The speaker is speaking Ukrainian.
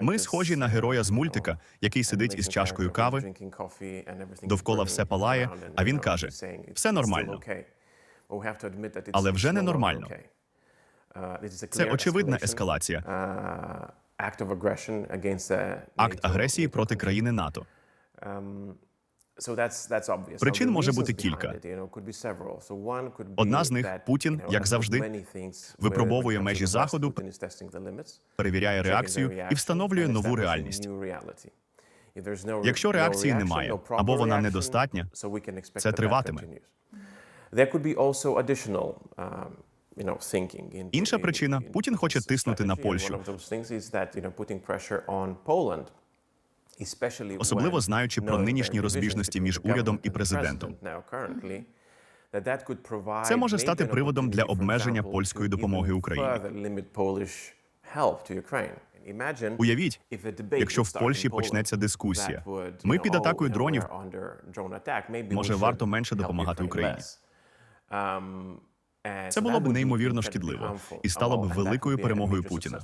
Ми схожі на героя з мультика, який сидить із чашкою кави. Довкола все палає, а він каже: все нормально. Але вже не нормально. Це очевидна ескалація, акт агресії проти країни НАТО. Причин може бути кілька. Одна з них Путін, як завжди, випробовує межі Заходу, перевіряє реакцію і встановлює нову реальність. Якщо реакції немає або вона недостатня, це триватиме. Інша причина Путін хоче тиснути на Польщу, особливо знаючи про нинішні розбіжності між урядом і президентом. Це може стати приводом для обмеження польської допомоги Україні. Уявіть, якщо в Польщі почнеться дискусія, ми під атакою дронів, може варто менше допомагати Україні. Це було б неймовірно шкідливо і стало б великою перемогою Путіна.